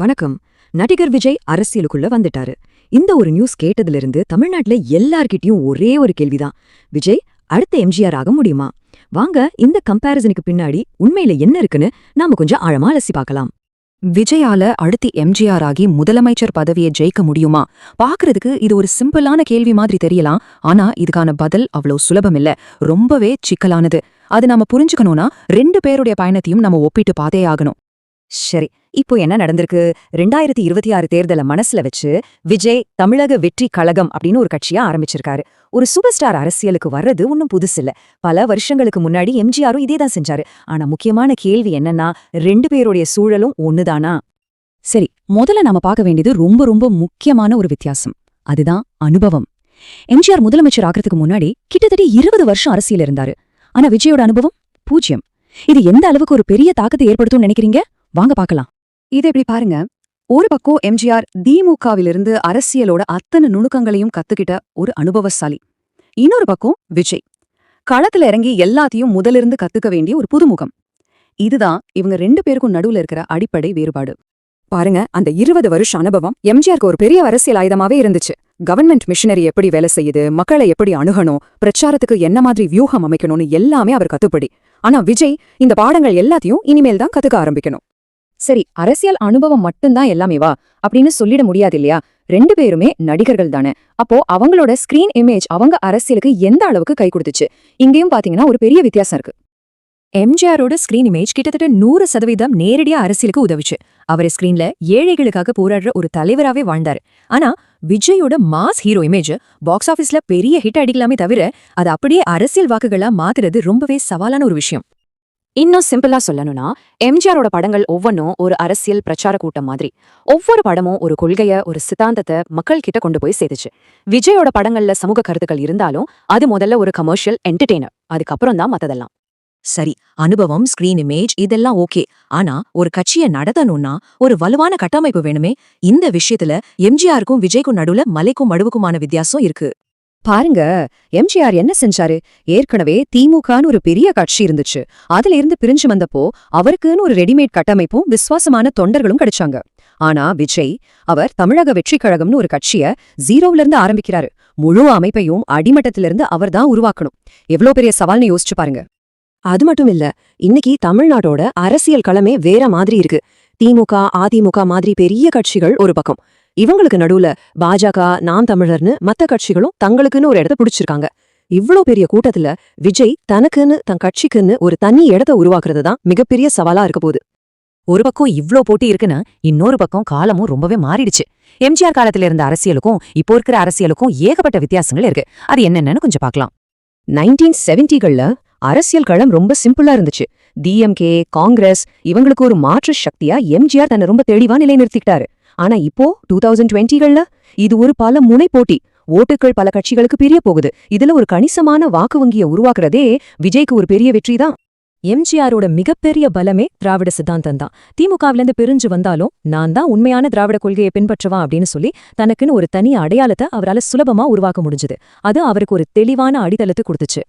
வணக்கம். நடிகர் விஜய் அரசியலுக்குள்ள வந்துட்டாரு. இந்த ஒரு நியூஸ் கேட்டதிலிருந்து தமிழ்நாட்டுல எல்லார்கிட்டயும் ஒரே ஒரு கேள்விதான். விஜய் அடுத்த எம்ஜிஆர் ஆக முடியுமா? வாங்க இந்த கம்பாரிசனுக்கு பின்னாடி உண்மையில என்ன இருக்குன்னு நாம கொஞ்சம் ஆழமா அலசி பார்க்கலாம். விஜயால அடுத்து எம்ஜிஆர் ஆகி முதலமைச்சர் பதவியை ஜெயிக்க முடியுமா? பாக்குறதுக்கு இது ஒரு சிம்பிளான கேள்வி மாதிரி தெரியலாம். ஆனா இதுக்கான பதில் அவ்வளவு சுலபம் இல்ல ரொம்பவே சிக்கலானது. அது நாம புரிஞ்சுக்கணும்னா ரெண்டு பேருடைய பயணத்தையும் நம்ம ஒப்பிட்டு பார்த்தே ஆகணும். சரி இப்போ என்ன நடந்திருக்கு? ரெண்டாயிரத்தி இருபத்தி ஆறு தேர்தலை மனசுல வச்சு விஜய் தமிழக வெற்றி கழகம் அப்படின்னு ஒரு கட்சியா ஆரம்பிச்சிருக்காரு. ஒரு சூப்பர் ஸ்டார் அரசியலுக்கு வர்றது ஒன்னும் புதுசில்ல பல வருஷங்களுக்கு முன்னாடி எம்ஜிஆரும் இதே தான் செஞ்சாரு. ஆனா முக்கியமான கேள்வி என்னன்னா ரெண்டு பேருடைய சூழலும் ஒண்ணுதானா? சரி முதல்ல நாம பார்க்க வேண்டியது ரொம்ப ரொம்ப முக்கியமான ஒரு வித்தியாசம். அதுதான் அனுபவம். எம்ஜிஆர் முதலமைச்சர் ஆகிறதுக்கு முன்னாடி கிட்டத்தட்ட இருபது வருஷம் அரசியல் இருந்தாரு. ஆனா விஜயோட அனுபவம் பூஜ்யம் இது எந்த அளவுக்கு ஒரு பெரிய தாக்கத்தை ஏற்படுத்தும்னு நினைக்கிறீங்க? வாங்க பார்க்கலாம். இது எப்படி பாருங்க. ஒரு பக்கம் எம்ஜிஆர் திமுகவிலிருந்து அரசியலோட அத்தனை நுணுக்கங்களையும் கத்துக்கிட்ட ஒரு அனுபவசாலி. இன்னொரு பக்கம் விஜய். களத்துல இறங்கி எல்லாத்தையும் முதலிருந்து கத்துக்க வேண்டிய ஒரு புதுமுகம். இதுதான் இவங்க ரெண்டு பேருக்கும் நடுவுல இருக்கிற அடிப்படை வேறுபாடு. பாருங்க அந்த இருபது வருஷ அனுபவம் எம்ஜிஆருக்கு ஒரு பெரிய அரசியல் ஆயுதமாவே இருந்துச்சு. கவர்மெண்ட் மிஷினரி எப்படி வேலை செய்யுது மக்களை எப்படி அணுகணும் பிரச்சாரத்துக்கு என்ன மாதிரி வியூகம் அமைக்கணும்னு எல்லாமே அவர் கத்துப்படி. ஆனா விஜய் இந்த பாடங்கள் எல்லாத்தையும் இனிமேல் தான் கத்துக்க ஆரம்பிக்கணும். சரி அரசியல் அனுபவம் மட்டும்தான் எல்லாமேவா அப்படின்னு சொல்லிட முடியாது இல்லையா ரெண்டு பேருமே நடிகர்கள் தானே. அப்போ அவங்களோட ஸ்கிரீன் இமேஜ் அவங்க அரசியலுக்கு எந்த அளவுக்கு கை கொடுத்துச்சு? இங்கேயும் பாத்தீங்கன்னா ஒரு பெரிய வித்தியாசம் இருக்கு. எம்ஜிஆரோட ஸ்கிரீன் இமேஜ் கிட்டத்தட்ட நூறு சதவீதம் நேரடியா அரசியலுக்கு உதவிச்சு. அவர் ஸ்கிரீன்ல ஏழைகளுக்காக போராடுற ஒரு தலைவராவே வாழ்ந்தாரு. ஆனா விஜயோட மாஸ் ஹீரோ இமேஜ் பாக்ஸ் ஆபீஸ்ல பெரிய ஹிட் அடிக்கலாமே தவிர அது அப்படியே அரசியல் வாக்குகளா மாத்துறது ரொம்பவே சவாலான ஒரு விஷயம். இன்னும் சிம்பிளா சொல்லணும்னா எம்ஜிஆரோட படங்கள் ஒவ்வொன்றும் ஒரு அரசியல் பிரச்சார கூட்டம் மாதிரி. ஒவ்வொரு படமும் ஒரு கொள்கைய ஒரு சித்தாந்தத்தை மக்கள் கிட்ட கொண்டு போய் சேர்த்துச்சு. விஜயோட படங்கள்ல சமூக கருத்துக்கள் இருந்தாலும் அது முதல்ல ஒரு கமர்ஷியல் என்டர்டெய்னர் அதுக்கப்புறம் தான் மத்ததெல்லாம். சரி அனுபவம் ஸ்கிரீன் இமேஜ் இதெல்லாம் ஓகே ஆனா ஒரு கட்சியை நடத்தணும்னா ஒரு வலுவான கட்டமைப்பு வேணுமே? இந்த விஷயத்துல எம்ஜிஆருக்கும் விஜய்க்கும் நடுவுல மலைக்கும் மடுவுக்குமான வித்தியாசம் இருக்கு. பாருங்க எம்ஜிஆர் என்ன செஞ்சாரு? ஏற்கனவே திமுகன்னு ஒரு பெரிய கட்சி இருந்துச்சு. அதுல இருந்து பிரிஞ்சு வந்தப்போ அவருக்குன்னு ஒரு ரெடிமேட் கட்டமைப்பும் விசுவாசமான தொண்டர்களும் கிடைச்சாங்க. ஆனா விஜய் அவர் தமிழக வெற்றிக் கழகம்னு ஒரு கட்சிய ஜீரோவுல இருந்து ஆரம்பிக்கிறாரு. முழு அமைப்பையும் அடிமட்டத்திலிருந்து அவர்தான் உருவாக்கணும். எவ்வளவு பெரிய சவால்னு யோசிச்சு பாருங்க. அது மட்டும் இல்ல இன்னைக்கு தமிழ்நாட்டோட அரசியல் களமே வேற மாதிரி இருக்கு. திமுக அதிமுக மாதிரி பெரிய கட்சிகள் ஒரு பக்கம். இவங்களுக்கு நடுவுல பாஜக நாம் தமிழர்னு மத்த கட்சிகளும் தங்களுக்குன்னு ஒரு இடத்த பிடிச்சிருக்காங்க. இவ்ளோ பெரிய கூட்டத்துல விஜய் தனக்குன்னு தன் கட்சிக்குன்னு ஒரு தனி இடத்த உருவாக்குறது தான் மிகப்பெரிய சவாலா இருக்க போகுது. ஒரு பக்கம் இவ்ளோ போட்டி இருக்குன்னு இன்னொரு பக்கம் காலமும் ரொம்பவே மாறிடுச்சு. எம்ஜிஆர் காலத்துல இருந்த அரசியலுக்கும் இப்போ இருக்கிற அரசியலுக்கும் ஏகப்பட்ட வித்தியாசங்கள் இருக்கு. அது என்னென்னு கொஞ்சம் பார்க்கலாம். நைன்டீன் செவன்டிகள்ல அரசியல் களம் ரொம்ப சிம்பிளா இருந்துச்சு. டிஎம்கே காங்கிரஸ் இவங்களுக்கு ஒரு மாற்று சக்தியா எம்ஜிஆர் தன்னை ரொம்ப தெளிவா நிலைநிறுத்திக்கிட்டாரு. ஆனா இப்போ டூ தௌசண்ட் டுவெண்ட்டிகள்ல இது ஒரு பல முனை போட்டி. ஓட்டுகள் பல கட்சிகளுக்கு பிரிய போகுது. இதுல ஒரு கணிசமான வாக்கு வங்கியை உருவாக்குறதே விஜய்க்கு ஒரு பெரிய வெற்றி தான். எம்ஜிஆரோட மிகப்பெரிய பலமே திராவிட சித்தாந்தம் தான். திமுகவிலிருந்து பிரிஞ்சு வந்தாலும் நான் தான் உண்மையான திராவிட கொள்கையை பின்பற்றுவான் அப்படின்னு சொல்லி தனக்குன்னு ஒரு தனி அடையாளத்தை அவரால சுலபமா உருவாக்க முடிஞ்சது. அது அவருக்கு ஒரு தெளிவான அடித்தளத்தை கொடுத்துச்சு.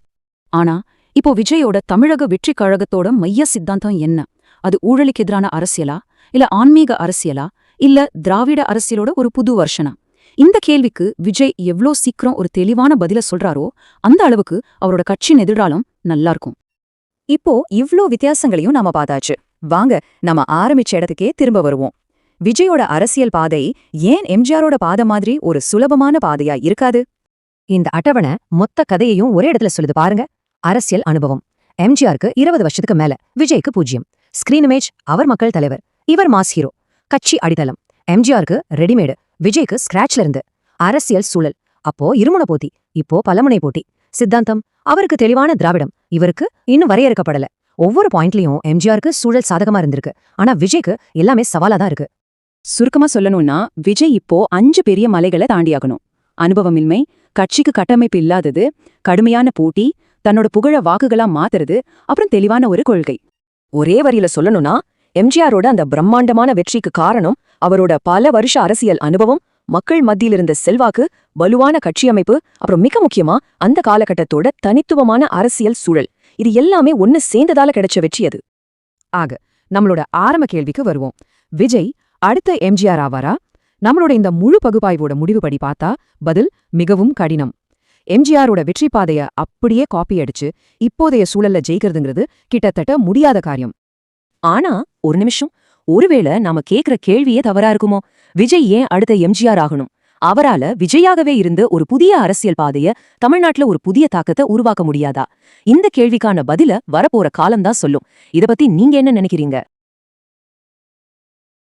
ஆனா இப்போ விஜயோட தமிழக வெற்றி கழகத்தோட மைய சித்தாந்தம் என்ன? அது ஊழலுக்கு எதிரான அரசியலா? இல்ல ஆன்மீக அரசியலா? இல்ல திராவிட அரசியலோட ஒரு புது வருஷனா? இந்த கேள்விக்கு விஜய் எவ்ளோ சீக்கிரம் ஒரு தெளிவான பதில சொல்றாரோ அந்த அளவுக்கு அவரோட கட்சியின் எதிர்காலம் நல்லா இருக்கும் இப்போ இவ்ளோ வித்தியாசங்களையும் நாம பார்த்தாச்சு வாங்க நம்ம ஆரம்பிச்ச இடத்துக்கே திரும்ப வருவோம். விஜயோட அரசியல் பாதை ஏன் எம்ஜிஆரோட பாதை மாதிரி ஒரு சுலபமான பாதையா இருக்காது? இந்த அட்டவணை மொத்த கதையையும் ஒரே இடத்துல சொல்லுது பாருங்க. அரசியல் அனுபவம். எம்ஜிஆருக்கு இருபது வருஷத்துக்கு மேல விஜய்க்கு பூஜ்யம் ஸ்கிரீன் இமேஜ் அவர் மக்கள் தலைவர். இவர் மாஸ் ஹீரோ கட்சி அடித்தளம். எம்ஜிஆருக்கு ரெடிமேடு. விஜய்க்கு ஸ்கிராச்ல இருந்து அரசியல் சூழல். அப்போ இருமுனை போட்டி. இப்போ பலமுனை போட்டி. சித்தாந்தம். அவருக்கு தெளிவான திராவிடம். இவருக்கு இன்னும் வரையறுக்கப்படல. ஒவ்வொரு பாயிண்ட்லயும் எம்ஜிஆருக்கு சூழல் சாதகமா இருந்திருக்கு. ஆனா விஜய்க்கு எல்லாமே சவாலா தான் இருக்கு. சுருக்கமா சொல்லணும்னா விஜய் இப்போ அஞ்சு பெரிய மலைகளை தாண்டியாகணும். அனுபவமின்மை கட்சிக்கு கட்டமைப்பு இல்லாதது கடுமையான போட்டி தன்னோட புகழ வாக்குகளா மாத்துறது அப்புறம் தெளிவான ஒரு கொள்கை. ஒரே வரியில சொல்லணும்னா எம்ஜிஆரோட அந்த பிரம்மாண்டமான வெற்றிக்கு காரணம் அவரோட பல வருஷ அரசியல் அனுபவம் மக்கள் மத்தியில் இருந்த செல்வாக்கு வலுவான கட்சியமைப்பு அப்புறம் மிக முக்கியமா அந்த காலகட்டத்தோட தனித்துவமான அரசியல் சூழல். இது எல்லாமே ஒன்னு சேர்ந்ததால கிடைச்ச வெற்றி அது. ஆக நம்மளோட ஆரம்ப கேள்விக்கு வருவோம். விஜய் அடுத்த எம்ஜிஆர் ஆவாரா? நம்மளோட இந்த முழு பகுப்பாய்வோட முடிவுபடி பார்த்தா பதில் மிகவும் கடினம். எம்ஜிஆரோட வெற்றி பாதைய அப்படியே காப்பி அடிச்சு இப்போதைய சூழல்ல ஜெயிக்கிறதுங்கிறது கிட்டத்தட்ட முடியாத காரியம். ஆனா ஒரு நிமிஷம். ஒருவேளை நாம கேக்குற கேள்வியே தவறா இருக்குமோ? விஜய் ஏன் அடுத்த எம்ஜிஆர் ஆகணும்? அவரால விஜயாகவே இருந்து ஒரு புதிய அரசியல் பாதைய தமிழ்நாட்டுல ஒரு புதிய தாக்கத்தை உருவாக்க முடியாதா? இந்த கேள்விக்கான பதில வரப்போற காலம்தான் சொல்லும். இத பத்தி நீங்க என்ன நினைக்கிறீங்க?